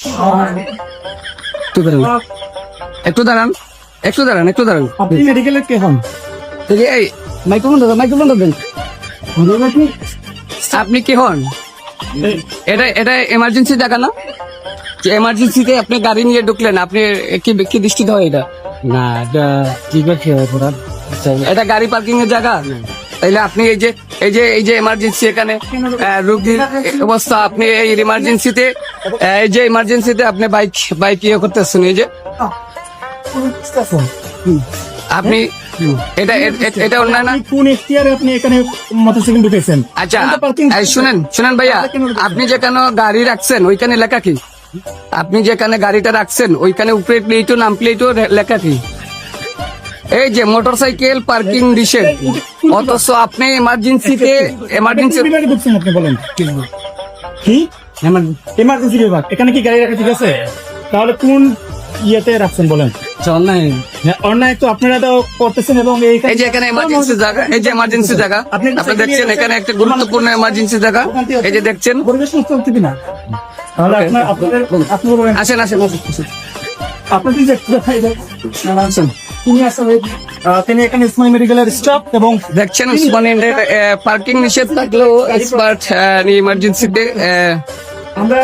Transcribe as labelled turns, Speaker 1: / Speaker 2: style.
Speaker 1: একটু দাঁড়ান। একটু দাঁড়ান। একটু দাঁড়ান একটু দাঁড়ান।
Speaker 2: আপনি মেডিকেলে কে হন?
Speaker 1: এই মাইক্রোফোন দাদা মাইক্রোফোন দেন। আপনি কি হন? এটা এটা এমার্জেন্সি জায়গা না? যে এমার্জেন্সিতে আপনি গাড়ি নিয়ে ঢুকলেন আপনি কি কি দৃষ্টিতে হয় এটা?
Speaker 2: না এটা আছে
Speaker 1: এটা গাড়ি পার্কিং এর জায়গা? তাইলে আপনি এই যে এই যে এই যে এমার্জেন্সি এখানে রোগীর অবস্থা আপনি এই ইমার্জেন্সিতে এই যে ইমার্জেন্সিতে আপনি বাইক বাইক ইয়ে করতেছেন এই যে। আপনি এটা এটা অন্যায় না
Speaker 2: কোন এখতিয়ারে আপনি এখানে মোটরসাইকেল ঢুকেছেন?
Speaker 1: আচ্ছা শুনেন শুনেন ভাইয়া আপনি যেখানে গাড়ি রাখছেন ওইখানে লেখা কি? আপনি যেখানে গাড়িটা রাখছেন ওইখানে উপরে প্লেটও নাম প্লেটও লেখা কি? এই যে মোটরসাইকেল পার্কিং নিষেধ। অথচ আপনি এমার্জেন্সিতে এমার্জেন্সি
Speaker 2: আপনি বলেন। কি? এমার্জেন্সি বিভাগ। এখানে কি গাড়ি রাখা ঠিক আছে? তাহলে কোন ইয়েতে রাখছেন বলেন? হ্যাঁ, অন্যায় তো আপনারা তো করতেছেন এবং এই
Speaker 1: যে এখানে এমার্জেন্সি জায়গা এই যে এমার্জেন্সি জায়গা। আপনি দেখছেন এখানে একটা গুরুত্বপূর্ণ এমার্জেন্সি জায়গা। এই যে দেখছেন।
Speaker 2: পরিবেশ নষ্ট হচ্ছে কিনা? তাহলে আপনার আপনাদের আপনি বলবেন
Speaker 1: আসেন আসেন আসেন।
Speaker 2: আপনাদের যে আসেন। তিনি এখানে ইসমাইল মেডিকেলের স্টাফ এবং
Speaker 1: দেখছেন উসমানের পার্কিং নিষেধ থাকলেও এক্সপার্ট ইমার্জেন্সিতে
Speaker 2: আমরা